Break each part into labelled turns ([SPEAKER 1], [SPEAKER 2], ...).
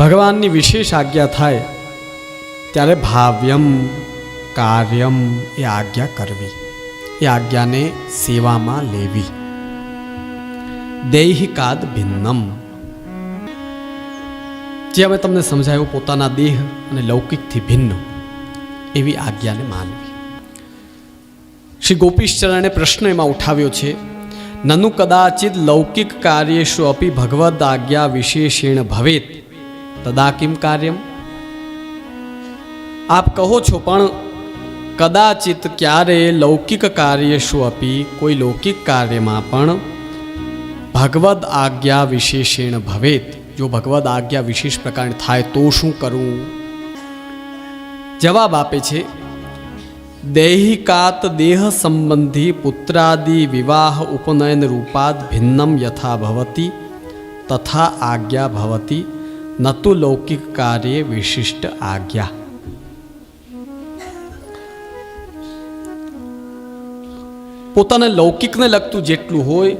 [SPEAKER 1] ભગવાનની વિશેષ આજ્ઞા થાય, ત્યારે ભાવ્યમ કાર્યમ એ આજ્ઞા કરવી. એ આજ્ઞાને સેવામાં લેવી. દૈહિકાદ ભિન્નમ. જે હવે તમને સમજાયું, પોતાના દેહ અને લૌકિકથી ભિન્ન, એવી આજ્ઞાને માનવી. શ્રી ગોપીશચરણે પ્રશ્ન એમાં ઉઠાવ્યો છે, નનુ કદાચિત લૌકિક કાર્યેશુ અપી ભગવદ આજ્ઞા વિશેષેણ ભવેત તદા કિમ કાર્યમ? આપ કહો છો, પણ કદાચિત ક્યારે લૌકિક કાર્યશુ અપી કોઈ લૌકિક કાર્યમાં પણ ભગવદ આજ્ઞા વિશેષેણ ભવેત. જો ભગવદ આજ્ઞા વિશેષ પ્રકારે થાય તો શું કરવું જવાબ આપે છે, દૈહિકાત દેહ સંબંધી પુત્રાદિ વિવાહ ઉપનયન રૂપાદ ભિન્નમ યથા ભવતી તથા આજ્ઞા ભવતી ન તો લૌકિક કાર્ય વિશિષ્ટ આજ્ઞા પોતાને લૌકિકને લગતું જેટલું હોય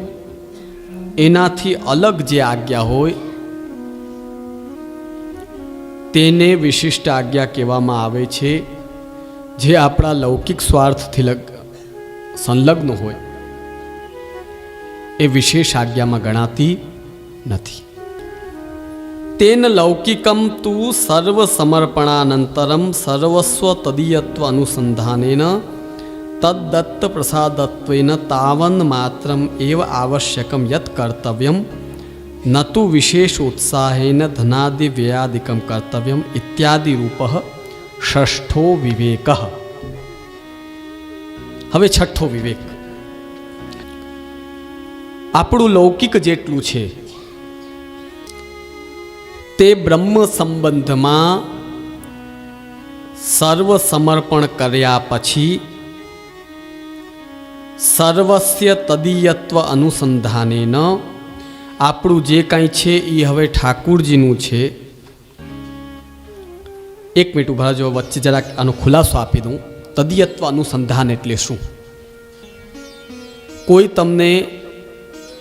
[SPEAKER 1] એનાથી અલગ જે આજ્ઞા હોય તેને વિશિષ્ટ આજ્ઞા કહેવામાં આવે છે જે આપણા લૌકિક સ્વાર્થથી લગ સંલગ્ન હોય એ વિશેષ આજ્ઞામાં ગણાતી નથી તેન લૌકિકમ તુ સર્વસમર્પણાનંતરમ સર્વસ્વ તદીયત્વ અનુસંધાનેન તદ્દત્ત પ્રસાદત્વેન તાવન માત્રમ એવ આવશ્યકમ યત કર્તવ્યમ ન તુ વિશેષ ઉત્સાહેન ધનાદિ વ્યયાદિકમ કર્તવ્યમ ઇત્યાદિ રૂપ ષષ્ઠો વિવેક હવે છઠ્ઠો વિવેક. આપણું લૌકિક જેટલું છે તે બ્રહ્મ સંબંધમાં સર્વ સમર્પણ કર્યા પછી સર્વસ્ય તદીયત્વ અનુસંધાનેન. આપણું જે કાંઈ છે એ હવે ઠાકુરજીનું છે. એક મિનિટ ઊભા જો વચ્ચે જરાક આનો ખુલાસો આપી દઉં. તદીયત્વ અનુસંધાન એટલે શું? કોઈ તમને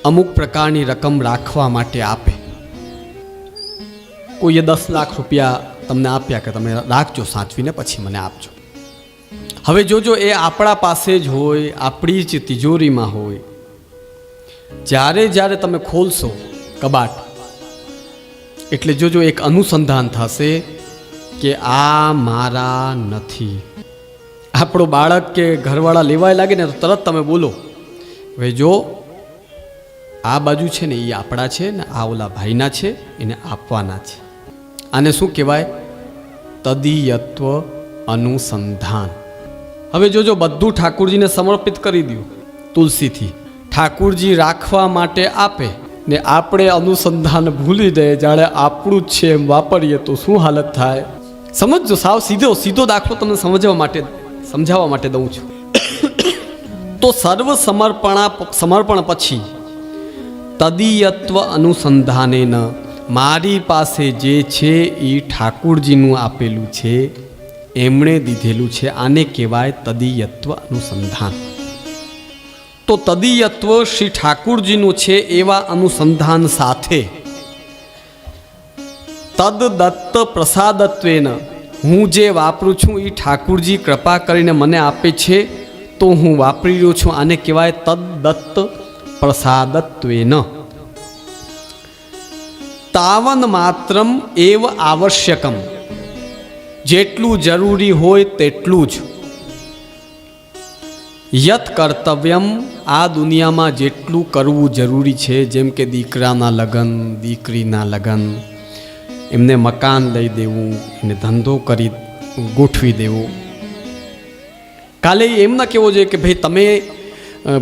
[SPEAKER 1] અમુક પ્રકારની રકમ રાખવા માટે આપે. કોઈએ દસ લાખ રૂપિયા તમને આપ્યા કે તમે રાખજો સાચવીને પછી મને આપજો. હવે જોજો, એ આપણા પાસે જ હોય, આપણી જ તિજોરીમાં હોય. જ્યારે જ્યારે તમે ખોલશો કબાટ, એટલે જોજો એક અનુસંધાન થશે કે આ મારા નથી. આપણો બાળક કે ઘરવાળા લેવાય લાગે ને તો તરત તમે બોલો, હવે જો, આ બાજુ છે ને એ આપણા છે ને આ ઓલા ભાઈના છે, એને આપવાના છે. આને શું કહેવાય? તદીયત્વ અનુસંધાન. હવે જોજો, બધું ઠાકુરજીને સમર્પિત કરી દઉં તુલસીથી. ઠાકુરજી રાખવા માટે આપે ને આપણે અનુસંધાન ભૂલી દઈએ જાણે આપણું જ છે એમ વાપરીએ તો શું હાલત થાય? સમજજો, સાવ સીધો સીધો દાખલો તમને સમજવા માટે, સમજાવવા માટે દઉં છું. તો સર્વ સમર્પણા સમર્પણ પછી તદીયત્વ અનુસંધાને ન મારી પાસે જે છે એ ઠાકુરજીનું આપેલું છે, એમણે દીધેલું છે, આને કહેવાય તદીયત્વ અનુસંધાન. તો તદીયત્વ શ્રી ઠાકુરજીનું છે એવા અનુસંધાન સાથે તદ દત્ત પ્રસાદત્વેન હું જે વાપરું છું એ ઠાકુરજી કૃપા કરીને મને આપે છે, તો હું વાપરી રહ્યો છું, આને કહેવાય તદ દત્ત પ્રસાદત્વેન. તાવન માત્રમ એવ આવશ્યકમ જેટલું જરૂરી હોય તેટલું જ યત કર્તવ્યમ આ દુનિયામાં જેટલું કરવું જરૂરી છે જેમ કે દીકરાના લગ્ન દીકરીના લગ્ન એમને મકાન લઈ દેવું એને ધંધો કરી ગોઠવી દેવો કાલે એમ ના કહેવો જોઈએ કે ભાઈ તમે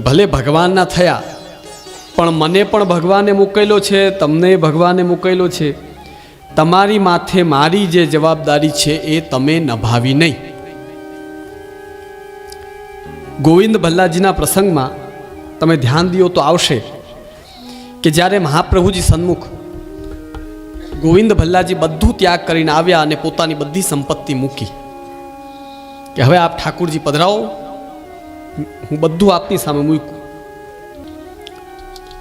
[SPEAKER 1] ભલે ભગવાનના થયા પણ મને પણ ભગવાને મૂકેલો છે, તમને ભગવાને મૂકેલો છે. તમારી માથે મારી જે જવાબદારી છે એ તમે નભાવી નહીં. ગોવિંદ ભલ્લાજીના પ્રસંગમાં તમે ધ્યાન દો તો આવશે કે જ્યારે મહાપ્રભુજી સન્મુખ ગોવિંદ ભલ્લાજી બધું ત્યાગ કરીને આવ્યા અને પોતાની બધી સંપત્તિ મૂકી કે હવે આપ ઠાકુરજી પધરાવો, હું બધું આપની સામે મૂક્યું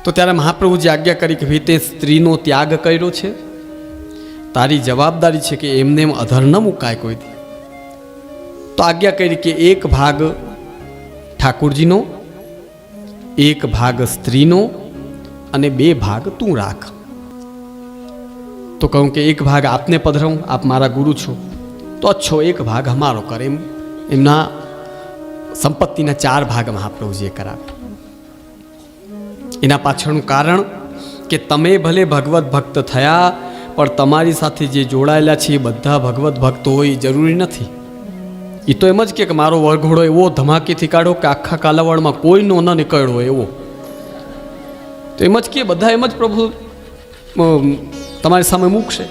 [SPEAKER 1] તો ત્યારે મહાપ્રભુજી આજ્ઞા કરી કે ભાઈ તે સ્ત્રીનો ત્યાગ કર્યો છે? તારી જવાબદારી છે કે એમને એમ અધર ન મુકાય કોઈથી તો આજ્ઞા કરી કે એક ભાગ ઠાકુરજીનો, એક ભાગ સ્ત્રીનો અને બે ભાગ તું રાખ. તો કહું કે એક ભાગ આપને પધરાવું, આપ મારા ગુરુ છો. તો છો, એક ભાગ અમારો કર એમ. એમના સંપત્તિના ચાર ભાગ મહાપ્રભુજીએ કરાવે એના પાછળનું કારણ કે તમે ભલે ભગવત ભક્ત થયા, પણ તમારી સાથે જે જોડાયેલા છે એ બધા ભગવત ભક્તો હોય એ જરૂરી નથી. એ તો એમ જ કે મારો વરઘોડો એવો ધમાકેથી કાઢો કે આખા કાલાવડમાં કોઈનો ન નીકળ્યો એવો. તો એમ જ કે બધા એમ જ પ્રભુ તમારી સામે મૂકશે.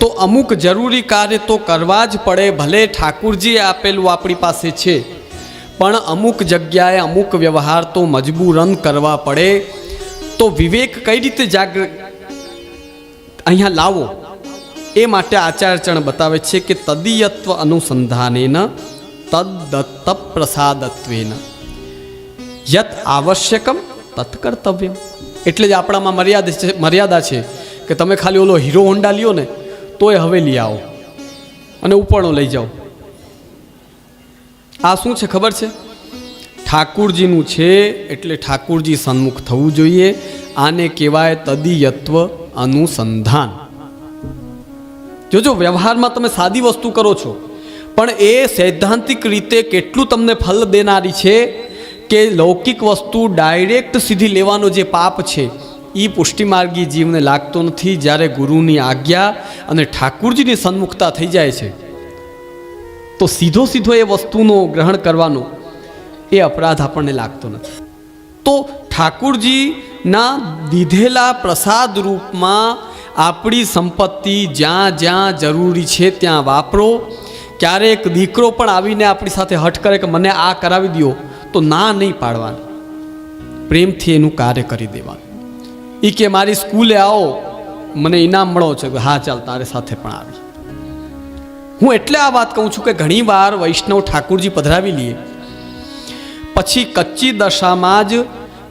[SPEAKER 1] તો અમુક જરૂરી કાર્ય તો કરવા જ પડે, ભલે ઠાકુરજીએ આપેલું આપણી પાસે છે. પણ અમુક જગ્યાએ અમુક વ્યવહાર તો મજબૂરન કરવા પડે. તો વિવેક કઈ રીતે જાગૃ? અહીંયા લાવો. એ માટે આચાર્યચરણ બતાવે છે કે તદીયત્વ અનુસંધાનેન તદ્દત્ત પ્રસાદત્વેન યત આવશ્યકમ તત કર્તવ્ય એટલે જ આપણામાં મર્યાદા છે મર્યાદા છે કે તમે ખાલી ઓલો હીરો હોન્ડા લ્યો ને, તોય હવે લઈ આવો. અને ઉપરણો લઈ જાઓ. આ શું છે ખબર છે? ઠાકુરજીનું છે એટલે ઠાકુરજી સન્મુખ થવું જોઈએ. આને કહેવાય તદીયત્વ અનુસંધાન. જોજો, વ્યવહારમાં તમે સાદી વસ્તુ કરો છો, પણ એ સૈદ્ધાંતિક રીતે કેટલું તમને ફલ દેનારી છે કે લૌકિક વસ્તુ ડાયરેક્ટ સીધી લેવાનો જે પાપ છે એ પુષ્ટિમાર્ગી જીવને લાગતો નથી. જ્યારે ગુરુની આજ્ઞા અને ઠાકુરજીની સન્મુખતા થઈ જાય છે તો સીધો સીધો એ વસ્તુનો ગ્રહણ કરવાનો એ અપરાધ આપણને લાગતો નથી. તો ઠાકુરજીના દીધેલા પ્રસાદ રૂપમાં આપણી સંપત્તિ જ્યાં જ્યાં જરૂરી છે ત્યાં વાપરો. ક્યારેક દીકરો પણ આવીને આપણી સાથે હઠ કરે કે મને આ કરાવી દો તો ના નહીં પાડવાનું. પ્રેમથી એનું કાર્ય કરી દેવાનું. એ કે મારી સ્કૂલે આવો, મને ઇનામ મળો છે, હા ચાલ તારે સાથે પણ આવી હું એટલે આ વાત કહું છું કે ઘણીવાર વૈષ્ણવ ઠાકુરજી પધરાવી લઈએ પછી કચ્ચી દશામાં જ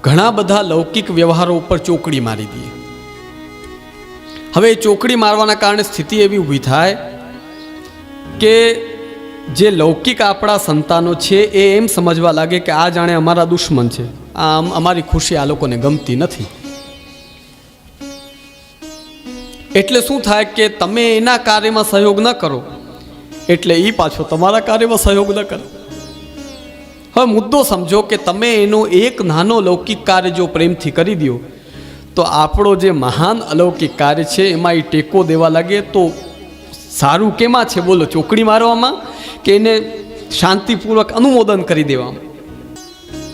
[SPEAKER 1] ઘણા બધા લૌકિક વ્યવહારો ઉપર ચોકડી મારી દઈએ હવે એ ચોકડી મારવાના કારણે સ્થિતિ એવી ઊભી થાય કે જે લૌકિક આપણા સંતાનો છે એ એમ સમજવા લાગે કે આ જાણે અમારા દુશ્મન છે. આમ અમારી ખુશી આ લોકોને ગમતી નથી. એટલે શું થાય કે તમે એના કાર્યમાં સહયોગ ન કરો. એટલે એ પાછો તમારા કાર્યમાં સહયોગ ન કરો. હવે મુદ્દો સમજો કે તમે એનો એક નાનો લૌકિક કાર્ય જો પ્રેમથી કરી દો તો આપણો જે મહાન અલૌકિક કાર્ય છે એમાં એ ટેકો દેવા લાગે તો સારું કેમાં છે? બોલો, ચોકડી મારવામાં કે એને શાંતિપૂર્વક અનુમોદન કરી દેવામાં?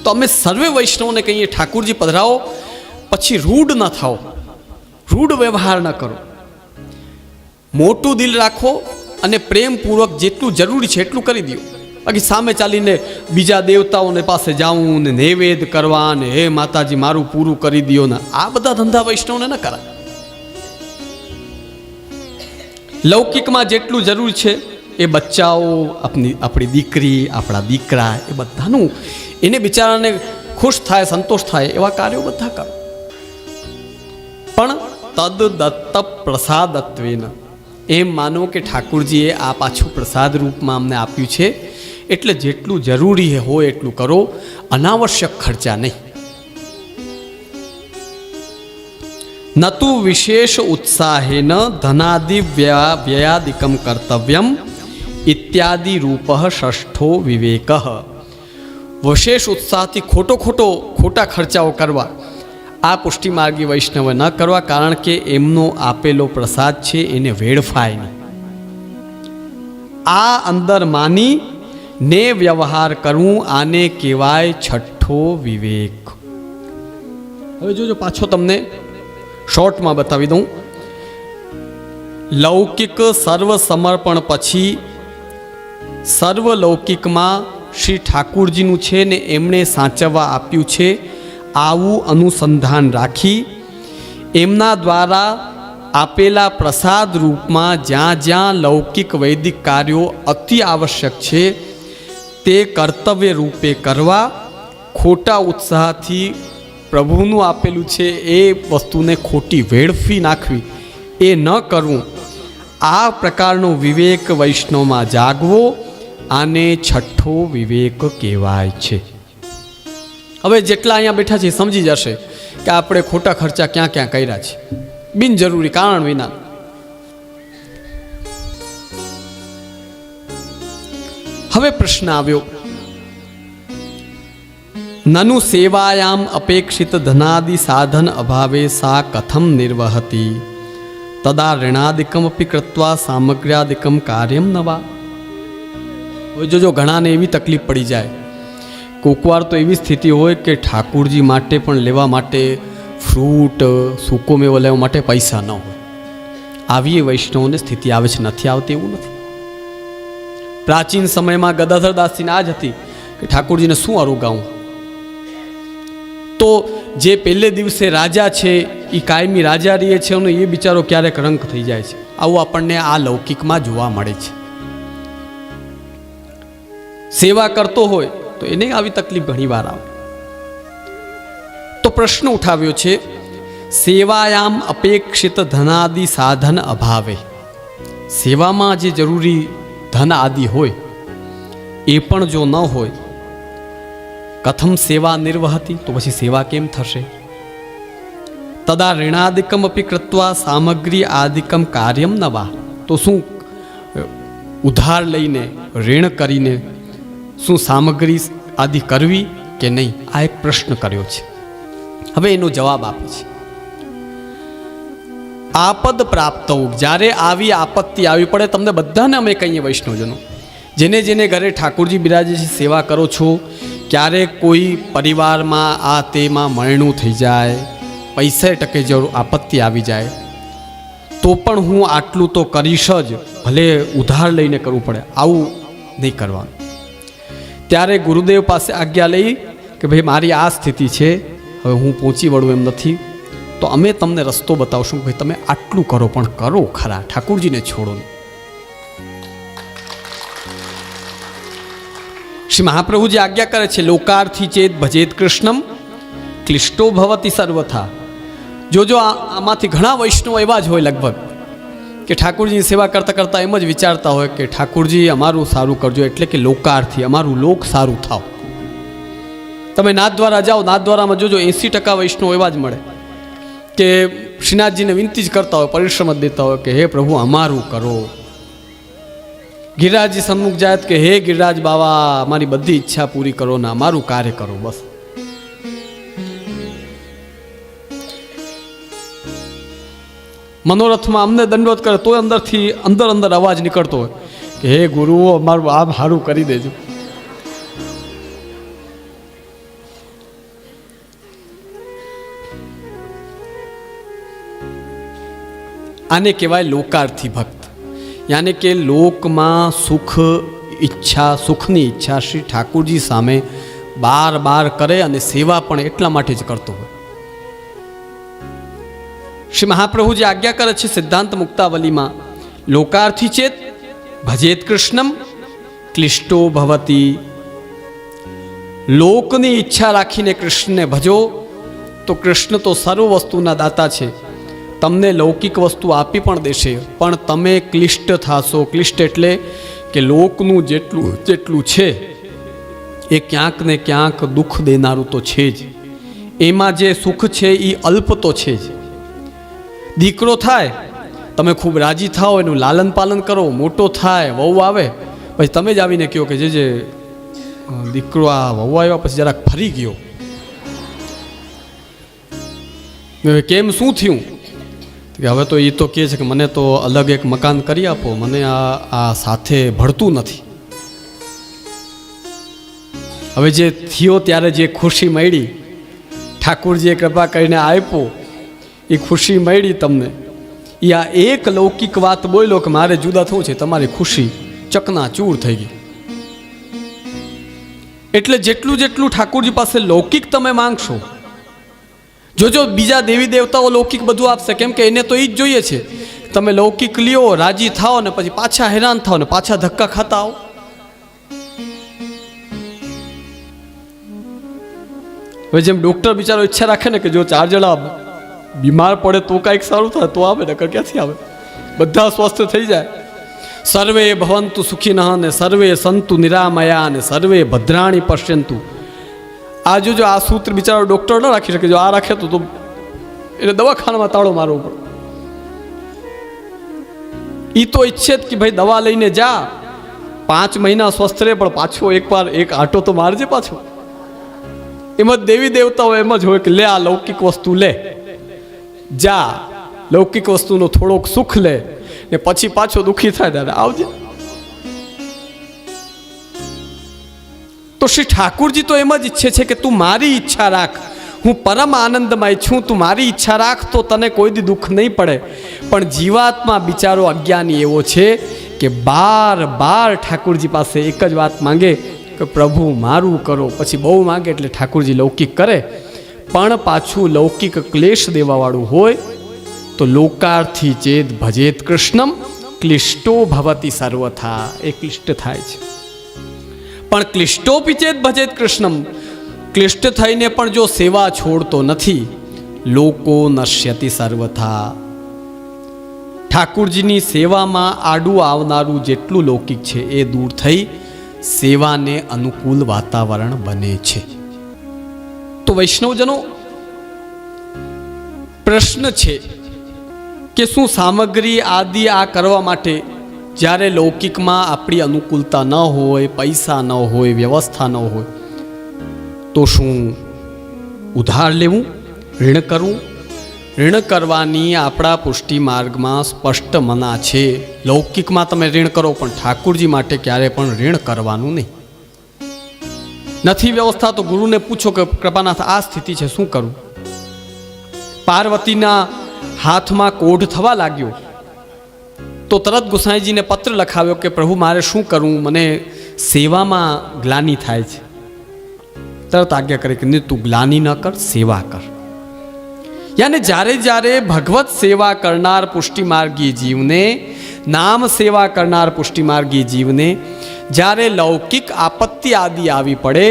[SPEAKER 1] તો અમે સર્વે વૈષ્ણવને કહીએ, ઠાકુરજી પધરાવો, પછી રૂઢ ન થાઓ. રૂઢ વ્યવહાર ન કરો. મોટું દિલ રાખો અને પ્રેમપૂર્વક જેટલું જરૂરી છે એટલું કરી દો બાકી સામે ચાલીને બીજા દેવતાઓને પાસે જાઉં ને નૈવેદ કરવા ને હે માતાજી, મારું પૂરું કરી દો ને. આ બધા ધંધા વૈષ્ણવને ન કરાય. લૌકિકમાં જેટલું જરૂર છે એ બચ્ચાઓ, આપની, આપણી દીકરી, આપણા દીકરા, એ બધાનું. એને બિચારાને ખુશ થાય, સંતોષ થાય એવા કાર્યો બધા કરો. પણ તદ દત્ત પ્રસાદત્વેન. એમ માનો કે ઠાકુરજીએ આ પાછું પ્રસાદ રૂપમાં અમને આપ્યું છે. એટલે જેટલું જરૂરી હોય એટલું કરો. અનાવશ્યક ખર્ચા નહીં. નતુ વિશેષ ઉત્સાહેન ધનાદિ વ્યા વ્યયાદિકમ કર્તવ્યમ ઇત્યાદિ રૂપ ષષ્ઠો વિવેક. વિશેષ ઉત્સાહથી ખોટો ખોટો ખોટા ખર્ચાઓ કરવા. આ પુષ્ટિમાર્ગી વૈષ્ણવ ન કરવા કારણ કે એમનો આપેલો પ્રસાદ છે, એને વેડફાય નહીં. આ અંદર માની ને વ્યવહાર કરવું આને કહેવાય છઠ્ઠો વિવેક. હવે જોજો પાછો તમને શોર્ટમાં બતાવી દઉં. લૌકિક સર્વ સમર્પણ પછી સર્વલૌકિકમાં શ્રી ઠાકુરજીનું છે ને એમણે સાચવવા આપ્યું છે આવું અનુસંધાન રાખી એમના દ્વારા આપેલા પ્રસાદ રૂપમાં જ્યાં જ્યાં લૌકિક વૈદિક કાર્યો અતિ આવશ્યક છે, તે કર્તવ્ય રૂપે કરવા ખોટા ઉત્સાહથી પ્રભુનું આપેલું છે, એ વસ્તુને ખોટી વેડફી નાખવી, એ ન કરવું. આ પ્રકારનો વિવેક વૈષ્ણવમાં જાગવો, આને છઠ્ઠો વિવેક કહેવાય છે. હવે જેટલા અહીંયા બેઠા છે સમજી જશે કે આપણે ખોટા ખર્ચા ક્યાં ક્યાં કર્યા છે. બિનજરૂરી કારણ વિના. હવે પ્રશ્ન આવ્યો. નનુ સેવાયામ અપેક્ષિત ધનાદિ સાધન અભાવે સા કથમ નિર્વહતી. તદા ઋણાદિકમ અપી કૃત્વા સામગ્ર્યાદિકમ કાર્યમ નવા હવે જોજો, ઘણાને એવી તકલીફ પડી જાય. કોકવાર તો એવી સ્થિતિ હોય કે ઠાકુરજી માટે પણ લેવા માટે ફ્રૂટ, સૂકો મેવો લેવા માટે પૈસા ન હોય. આવી વૈષ્ણવોને સ્થિતિ આવે છે, નથી આવતી એવું નથી. પ્રાચીન સમયમાં ગદાધર દાસજીને આ જ હતી કે ઠાકુરજીને શું અરુગાવું તો જે પહેલે દિવસે રાજા છે એ કાયમી રાજા રહીએ છે અને એ બિચારો ક્યારેક રંક થઈ જાય છે. આવું આપણને આ લૌકિકમાં જોવા મળે છે. સેવા કરતો હોય તો એને આવી તકલીફ ઘણીવાર આવે. તો પ્રશ્ન ઉઠાવ્યો છે, સેવાયામ અપેક્ષિત ધનાદિ સાધન અભાવે. સેવામાં જે જરૂરી ધન આદિ હોય, એ પણ જો ન હોય, કથમ સેવા નિર્વહતી? તો પછી સેવા કેમ થશે? તદા ઋણાદિકમ અપી કૃત્વા સામગ્રી આદિકમ કાર્યમ નવા. તો શું ઉધાર લઈને, ઋણ કરીને શું સામગ્રી આદિ કરવી કે નહીં? આ એક પ્રશ્ન કર્યો છે. હવે એનો જવાબ આપે છે. આપદ પ્રાપ્ત જ્યારે આવી આપત્તિ આવી પડે, તમને બધાને અમે કહીએ વૈષ્ણવજનો, જેને જેને ઘરે ઠાકોરજી બિરાજે છે સેવા કરો છો ક્યારેક કોઈ પરિવારમાં આ તેમાં મરણું થઈ જાય, પૈસે ટકે જરૂર આપત્તિ આવી જાય, તો પણ હું આટલું તો કરીશ જ. ભલે ઉધાર લઈને કરવું પડે. આવું નહીં કરવાનું. ત્યારે ગુરુદેવ પાસે આજ્ઞા લઈ કે ભાઈ, મારી આ સ્થિતિ છે, હવે હું પહોંચી વળું એમ નથી. તો અમે તમને રસ્તો બતાવશું ભાઈ, તમે આટલું કરો, પણ કરો ખરા. ઠાકુરજીને છોડો. શ્રી મહાપ્રભુજી આજ્ઞા કરે છે, લોકાર્થી ચેત ભજેત કૃષ્ણમ, ક્લિષ્ટો ભવતી સર્વથા. જોજો આ આમાંથી ઘણા વૈષ્ણવ એવા જ હોય લગભગ. કે ઠાકુરજીની સેવા કરતાં કરતાં એમ જ વિચારતા હોય કે ઠાકુરજી અમારું સારું કરજો એટલે કે લોકાર્થી, અમારું લોક સારું થાવ. તમે નાથ દ્વારા જાઓ, નાથ દ્વારામાં જોજો એંસી ટકા વૈષ્ણવ એવા જ મળે. કે શ્રીનાથજીને વિનંતી જ કરતા હોય, પરિશ્રમ જ દેતા હોય કે હે પ્રભુ, અમારું કરો. ગિરિરાજજી સન્મુખ જાય કે હે ગિરિરાજ બાવા અમારી બધી ઈચ્છા પૂરી કરો ને અમારું કાર્ય કરો, બસ. મનોરથમાં અમને દંડવત કરે તોય અંદરથી અંદર અંદર અવાજ નીકળતો હોય કે, હે ગુરુ, અમારું આમ સારું કરી દેજો. આને કહેવાય લોકાર્થી ભક્ત. યાને કે લોકમાં સુખ ઈચ્છા, સુખની ઈચ્છા શ્રી ઠાકુરજી સામે બાર બાર કરે અને સેવા પણ એટલા માટે જ કરતો હોય. શ્રી મહાપ્રભુજી આજ્ઞા કરે છે સિદ્ધાંત મુક્તાવલીમાં, લોકાર્થી ચેત ભજેત કૃષ્ણમ ક્લિષ્ટો ભવતી. લોકની ઈચ્છા રાખીને કૃષ્ણને ભજો, તો કૃષ્ણ તો સર્વ વસ્તુના દાતા છે. તમને લૌકિક વસ્તુ આપી પણ દેશે, પણ તમે ક્લિષ્ટ થાશો. ક્લિષ્ટ એટલે કે લોકનું જેટલું જેટલું છે, એ ક્યાંક ને ક્યાંક દુઃખ દેનારું તો છે જ. એમાં જે સુખ છે એ અલ્પ તો છે જ. દીકરો થાય, તમે ખૂબ રાજી થાઓ, એનું લાલન પાલન કરો, મોટો થાય, વહુ આવે, પછી તમે જ આવીને કહો કે જે જે દીકરો આ વહુ આવ્યા, પછી જરાક ફરી ગયો. હવે કેમ, શું થયું? કે, હવે તો એ તો કહે છે કે મને તો અલગ એક મકાન કરી આપો, મને આ આ સાથે ભળતું નથી. હવે જે થયો ત્યારે જે ખુશી મળી, ઠાકુરજીએ કૃપા કરીને આપ્યો એ ખુશી મળી તમને. એ આ એક લૌકિક વાત બોલો કે મારે જુદા થવું છે, તમારી ખુશી ચકના ચૂર થઈ ગઈ. એટલે જેટલું જેટલું ઠાકુરજી પાસે લૌકિક તમે માંગશો જોજો બીજા દેવી દેવતાઓ લૌકિક બધું આપશે, કેમ કે એને તો એ જ જોઈએ છે. તમે લૌકિક લ્યો, રાજી થાઓ ને પછી પાછા હેરાન થાઓ ને પાછા ધક્કા ખાતા આવો. હવે જેમ ડૉક્ટર બિચારો ઈચ્છા રાખે ને કે જો ચાર જણા બીમાર પડે તો કાંઈક સારું થાય, તો આવે, નકર ક્યાંથી આવે? બધા સ્વસ્થ થઈ જાય. સર્વે ભવંતુ સુખી ને સર્વે સંતુ નિરામયા ને સર્વે ભદ્રાણી પશ્યંતુ. આ જો આ સૂત્ર બિચારો ડૉક્ટર ન રાખી શકે, જો આ રાખે તો એટલે દવાખાનામાં તાળો મારવો પડે. એ તો ઈચ્છે જ કે ભાઈ દવા લઈને જા. પાંચ મહિના સ્વસ્થ રહે, પણ પાછો એકવાર એક આટો તો મારજે પાછો. એમ જ દેવી દેવતાઓ એમ જ હોય કે લે આ લૌકિક વસ્તુ લે. જા, લૌકિક વસ્તુનો થોડોક સુખ લે ને પછી પાછો દુઃખી થાય દાદા. આવજે. તો શ્રી ઠાકુરજી તો એમ જ ઈચ્છે છે કે તું મારી ઈચ્છા રાખ. હું પરમ આનંદમય છું, તું મારી ઈચ્છા રાખ તો તને કોઈ દી દુઃખ નહીં પડે. પણ જીવાત્મા બિચારો અજ્ઞાની એવો છે કે બાર બાર ઠાકુરજી પાસે એક જ વાત માંગે કે પ્રભુ મારું કરો. પછી બહુ માંગે એટલે ઠાકુરજી લૌકિક કરે. પણ પાછું લૌકિક ક્લેશ દેવાવાળું હોય, તો લોકાર્થી ચેત ભજેત કૃષ્ણમ ક્લિષ્ટો ભવતી સર્વથા. એ ક્લિષ્ટ થાય છે. પણ ક્લિષ્ટોપી ચેત ભજેત કૃષ્ણમ? ક્લિષ્ટ થઈને પણ જો સેવા છોડતો નથી, લોકો નશ્યતિ સર્વથા. ઠાકુરજીની સેવામાં આડું આવનારું જેટલું લૌકિક છે, એ દૂર થઈ સેવાને અનુકૂળ વાતાવરણ બને છે. તો વૈષ્ણવજનો, પ્રશ્ન છે કે શું સામગ્રી આદિ આ કરવા માટે જ્યારે લૌકિકમાં આપણી અનુકૂળતા ન હોય, પૈસા ન હોય, વ્યવસ્થા ન હોય, તો શું ઉધાર લેવું, ઋણ કરવું? ઋણ કરવાની આપણા પુષ્ટિ માર્ગમાં સ્પષ્ટ મના છે. લૌકિકમાં તમે ઋણ કરો, પણ ઠાકુરજી માટે ક્યારે પણ ઋણ કરવાનું નહીં. નથી વ્યવસ્થા તો ગુરુને પૂછો કે કૃપાનાથ, આ સ્થિતિ છે, શું કરું? પાર્વતીના હાથમાં કોઢ થવા લાગ્યો. તો તરત ગોસાઈજીને પત્ર લખાવ્યો કે, પ્રભુ, મારે શું કરવું મને સેવામાં ગ્લાની થાય છે. તરત આજ્ઞા કરે કે નહીં તું ગ્લાની ન કર, સેવા કર. યાને જ્યારે જ્યારે ભગવત સેવા કરનાર પુષ્ટિમાર્ગી જીવને, નામ સેવા કરનાર પુષ્ટિમાર્ગી જીવને જ્યારે લૌકિક આપત્તિ આદિ આવી પડે,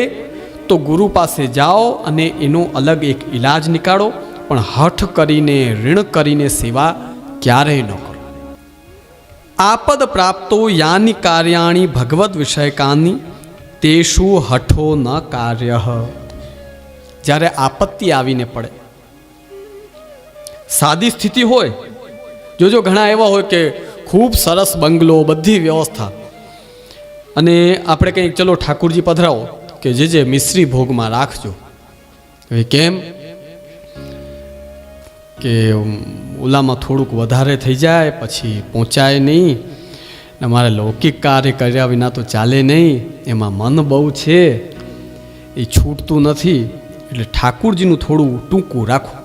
[SPEAKER 1] તો ગુરુ પાસે જાઓ અને એનો અલગ એક ઈલાજ નીકાળો, પણ હઠ કરીને, ઋણ કરીને સેવા ક્યારેય ન કરો. આપદ પ્રાપ્તો યાની કાર્યાણી ભગવદ વિષયકાની, તેષુ હઠો ન કાર્ય. જ્યારે આપત્તિ આવીને પડે, સાદી સ્થિતિ હોય, જોજો ઘણા એવા હોય કે ખૂબ સરસ બંગલો, બધી વ્યવસ્થા અને આપણે કંઈક, ચલો ઠાકુરજી પધરાવો, કે જે જે મિશ્રી ભોગમાં રાખજો. હવે કેમ? કે ઓલામાં થોડુંક વધારે થઈ જાય, પછી પહોંચાય નહીં, ને મારે લૌકિક કાર્ય કર્યા વિના તો ચાલે નહીં, એમાં મન બહુ છે, એ છૂટતું નથી, એટલે ઠાકુરજીનું થોડું ટૂંકું રાખો.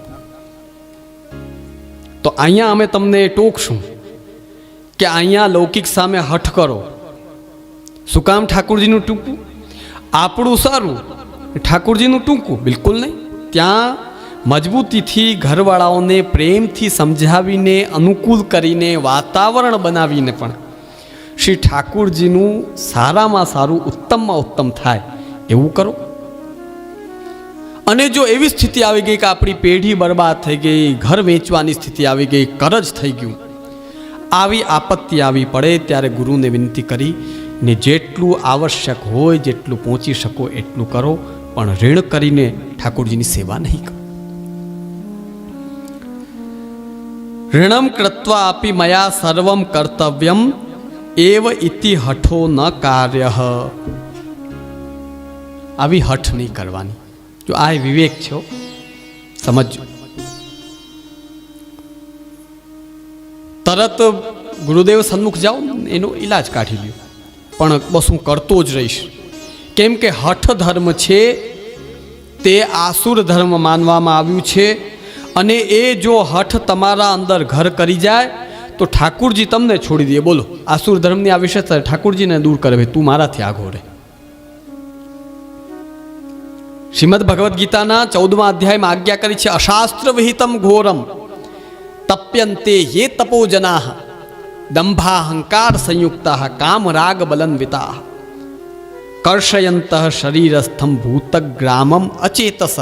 [SPEAKER 1] તો અહીંયા અમે તમને ટોકશું, કે અહીંયા લૌકિક સામે હઠ કરો. શું કામ ઠાકુરજીનું ટૂંકું? આપણું સારું ઠાકુરજીનું ટૂંકું, બિલકુલ નહીં. ત્યાં મજબૂતીથી ઘરવાળાઓને પ્રેમથી સમજાવીને, અનુકૂળ કરીને વાતાવરણ બનાવીને પણ શ્રી ઠાકુરજીનું સારામાં સારું ઉત્તમમાં ઉત્તમ થાય. એવું કરો. અને જો એવી સ્થિતિ આવી ગઈ કે આપણી પેઢી બરબાદ થઈ ગઈ, ઘર વેચવાની સ્થિતિ આવી ગઈ, કરજ થઈ ગયું. આવી આપત્તિ આવી પડે, ત્યારે ગુરુને વિનંતી કરી ને જેટલું આવશ્યક હોય જેટલું પહોંચી શકો એટલું કરો, પણ ઋણ કરીને ઠાકોરજીની સેવા નહીં કરો. ઋણમ કૃત્વા આપી મયા સર્વમ કર્તવ્યમ એવ ઇતિ હઠો ન કાર્ય. આવી હઠ નહીં કરવાની. જો આ વિવેક છો સમજો તરત ગુરુદેવ સન્મુખ જાઓ એનો ઈલાજ કાઢી લ્યો. પણ બસ હું કરતો જ રહીશ. કેમ કે હઠ ધર્મ છે, તે આસુર ધર્મ માનવામાં આવ્યું છે, અને એ જો હઠ તમારા અંદર ઘર કરી જાય, તો ઠાકુરજી તમને છોડી દે. બોલો, આસુર ધર્મની આ વિશેષતા ઠાકુરજીને દૂર કરે. ભાઈ તું મારાથી આગો રહે. શ્રીમદ ભગવદ્ ગીતાના ચૌદમા અધ્યાયમાં આજ્ઞા કરી છે, અશાસ્ત્ર વિહિતમ ઘોરમ, તપ્યંતે હે તપોજના દંભાહંકાર સંયુક્તા કામ રાગ બલન્વિતા કર્ષયંત શરીરસ્થમ ભૂતગ્રામમ અચેતસ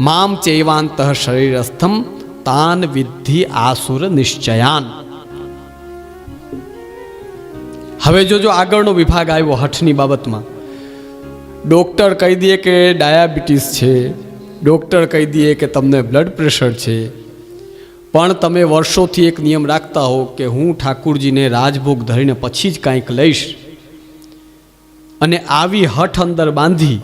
[SPEAKER 1] મામ ચૈવાંત શરીરસ્થમ તાન વિદ્ધિ આસુર નિશ્ચયાન હવે જો જો આગળનો વિભાગ આવ્યો હઠની બાબતમાં, ડૉક્ટર કહી દે કે ડાયાબિટીસ છે, ડૉક્ટર કહી દે કે તમને બ્લડ પ્રેશર છે પણ તમે વર્ષોથી એક નિયમ રાખતા હો કે હું ઠાકુરજીને રાજભોગ ધરીને પછી જ કાંઈક લઈશ. અને આવી હઠ અંદર બાંધી,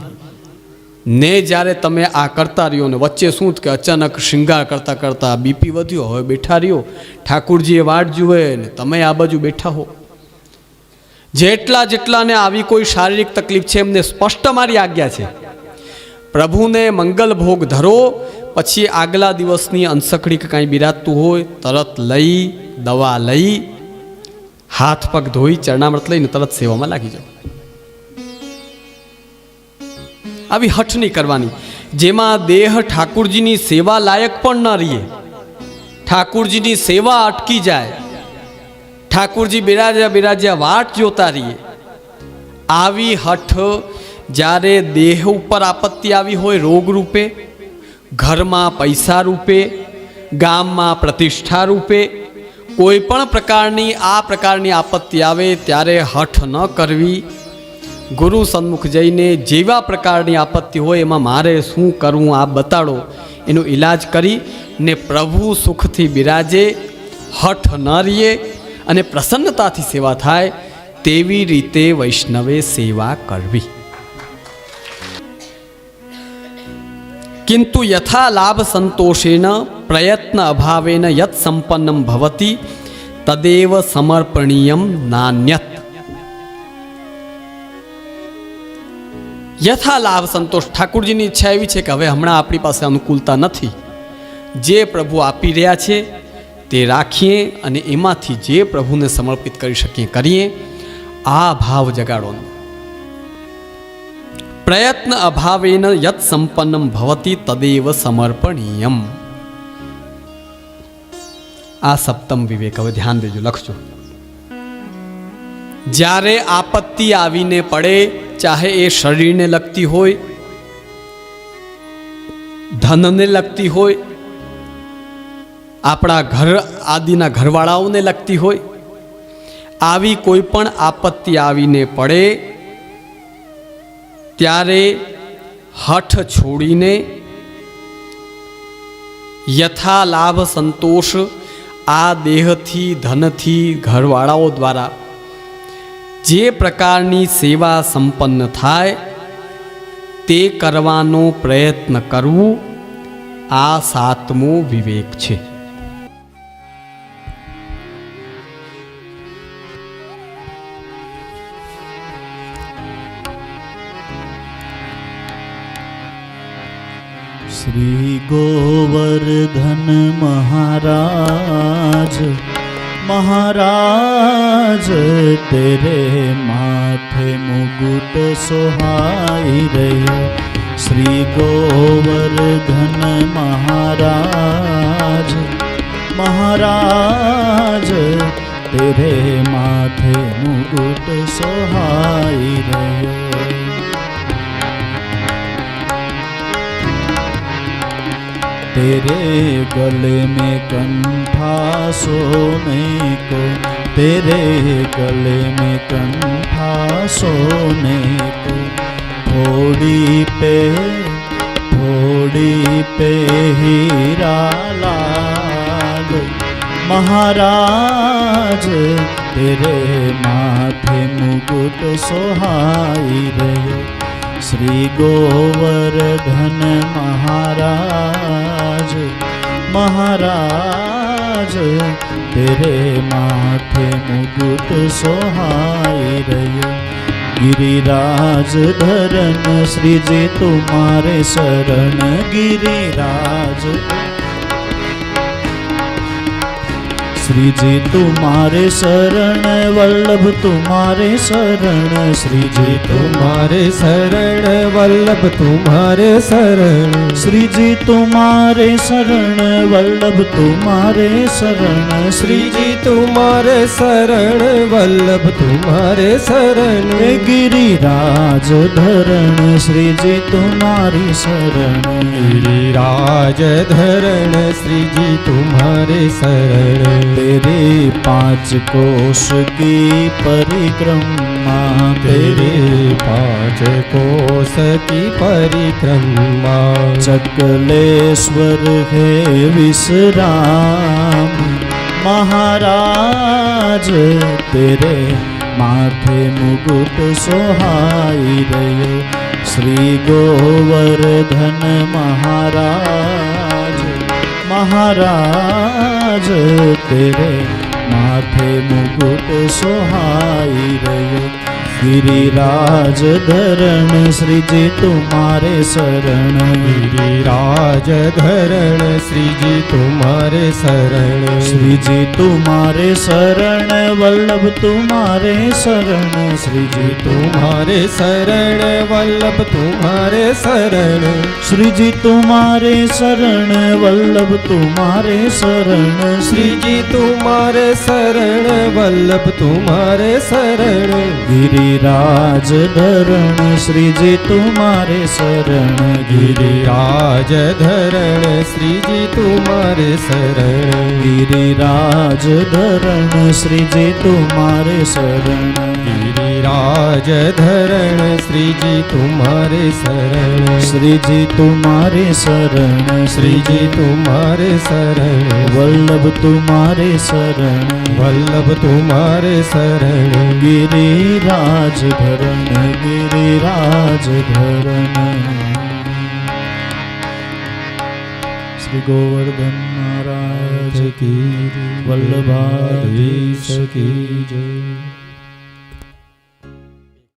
[SPEAKER 1] ને જ્યારે તમે આ કરતા રહ્યો ને વચ્ચે શું કે અચાનક શૃંગાર કરતાં કરતાં બીપી વધ્યો, હવે બેઠા રહ્યો, ઠાકુરજીએ વાટ જુએ ને તમે આ બાજુ બેઠા હો. જેટલા જેટલાને આવી કોઈ શારીરિક તકલીફ છે એમને સ્પષ્ટ મારી આજ્ઞા છે. પ્રભુને મંગલ ભોગ ધરો, પછી આગલા દિવસની અંસકડી કાંઈ બિરાજતું હોય, તરત લઈ, દવા લઈ, હાથ પગ ધોઈ, ચરણામૃત લઈને તરત સેવામાં લાગી જાઓ. આવી હઠ નહીં કરવાની. જેમાં દેહ ઠાકુરજીની સેવા લાયક પણ ન રહીએ. ઠાકુરજીની સેવા અટકી જાય. ઠાકુરજી બિરાજ્યા બિરાજ્યા વાટ જોતા રહીએ. આવી હઠ જ્યારે દેહ ઉપર આપત્તિ આવી હોય રોગ રૂપે, ઘરમાં પૈસા રૂપે, ગામમાં પ્રતિષ્ઠા રૂપે, કોઈ પણ પ્રકારની આ પ્રકારની આપત્તિ આવે ત્યારે હઠ ન કરવી. ગુરુ સન્મુખ જઈને જેવા પ્રકારની આપત્તિ હોય એમાં મારે શું કરવું આ બતાડો. એનો ઈલાજ કરી ને પ્રભુ સુખથી બિરાજે, હઠ ન રહીએ અને પ્રસન્નતાથી સેવા થાય, તેવી રીતે વૈષ્ણવે સેવા કરવી. કિંતુ યથા લાભ સંતોષેન પ્રયત્ન અભાવેન યત સંપન્નમ ભવતી તદેવ સમર્પણીયમ નાન્યત યથા લાભ સંતોષ ઠાકુરજીની ઈચ્છા એવી છે કે હવે હમણાં આપણી પાસે અનુકૂળતા નથી. જે પ્રભુ આપી રહ્યા છે, તે રાખીએ અને એમાંથી જે પ્રભુને સમર્પિત કરી શકીએ, કરીએ, આ ભાવ જગાડવાનો પ્રયત્ન અભાવેન યત સંપન્નમ ભવતી તદેવ સમર્પણીયમ આ સપ્તમ વિવેક હવે ધ્યાન દેજો લખજો જ્યારે આપત્તિ આવીને પડે ચાહે એ શરીરને લગતી હોય ધનને લગતી હોય આપણા ઘર આદિના ઘરવાળાઓને લગતી હોય આવી કોઈ પણ આપત્તિ આવીને પડે ત્યારે હઠ છોડીને યથા લાભ સંતોષ આ દેહથી, ધનથી ઘરવાળાઓ દ્વારા જે પ્રકારની સેવા સંપન્ન થાય તે કરવાનો પ્રયત્ન કરવું આ સાતમો વિવેક છે.
[SPEAKER 2] શ્રી ગોવર્ધન મહારાજ મહારાજ તેરે માથે મુગુટ સોહાઈ રહ્યો શ્રી ગોવર્ધન મહારાજ મહારાજ તેરે માથે મુગુટ સોહાઈ રહ્યો तेरे गले में कंठा सोने को तेरे गले में कंठा सोने को थोड़ी पे थोड़ी पे हीरा लाल महाराज तेरे माथे मुकुट सोहाई रहे શ્રી ગોવર્ધન મહારાજ મહારાજ, તેરે માથે મુગુટ સોહાઈ રહ્યો. ગિરિરાજ ધરન શ્રીજી તુમારે શરણ, ગિરિરાજ શ્રીજી તુમારે શરણ વલ્લભ તુમારે શરણ શ્રીજી તુમારે શરણ વલ્લભ
[SPEAKER 3] તુમારે શરણ. શ્રીજી તુમારે શરણ
[SPEAKER 2] વલ્લભ તુમારે શરણ શ્રીજી તુમારે શરણ વલ્લભ
[SPEAKER 3] તુમારે શરણ. ગિરિરાજ ધરણ શ્રીજી તુમારી શરણ.
[SPEAKER 2] ગિરિરાજ ધરણ શ્રીજી તુમારે શરણ. तुम्हारी शरण
[SPEAKER 3] गिरिराज धरण श्री जी तुम्हारे शरण
[SPEAKER 2] तेरे पांच कोश की परिक्रमा
[SPEAKER 3] तेरे पांच कोस की परिक्रमा
[SPEAKER 2] चकलेश्वर है विश्राम महाराज तेरे माथे मुकुट सोहाई रयो श्री गोवर्धन महाराज મહારાજ તેરે
[SPEAKER 3] માથે મુગુટ સોહાઈ રહ્યો. ગિરિરાજ ધરણ
[SPEAKER 2] શ્રીજી તુમારે શરણ. ગિરિરાજ ધરણ શ્રીજી તુમારે શરણ. શ્રીજી
[SPEAKER 3] તુમારે શરણ વલ્લભ તુમારે શરણ.
[SPEAKER 2] શ્રીજી તુમારે શરણ વલ્લભ તુમારે શરણ. શ્રીજી
[SPEAKER 3] તુમારે શરણ વલ્લભ તુમારે શરણ. શ્રીજી તુમારે
[SPEAKER 2] શરણ વલ્લભ તુમારે શરણ. ગિરિ ગિરિરાજ
[SPEAKER 3] ધરણ, શ્રીજી તુમારે શરણ, ગિરિરાજ ધરણ,
[SPEAKER 2] શ્રીજી તુમારે શરણ, ગિરિરાજ ધરણ, શ્રીજી
[SPEAKER 3] તુમારે શરણ, ગિરિરાજ ધરણ, શ્રીજી તુમારે
[SPEAKER 2] શરણ, શ્રીજી તુમારે શરણ,
[SPEAKER 3] શ્રીજી તુમારે શરણ, વલ્લભ
[SPEAKER 2] તુમારે શરણ, વલ્લભ
[SPEAKER 3] તુમારે શરણ, ગિરિરાજ
[SPEAKER 2] રાજ ભરણ ગિરિરાજ ભરણ શ્રી ગોવર્ધન મહારાજ
[SPEAKER 3] કી
[SPEAKER 2] વલ્લભાધીશ
[SPEAKER 3] કી જય.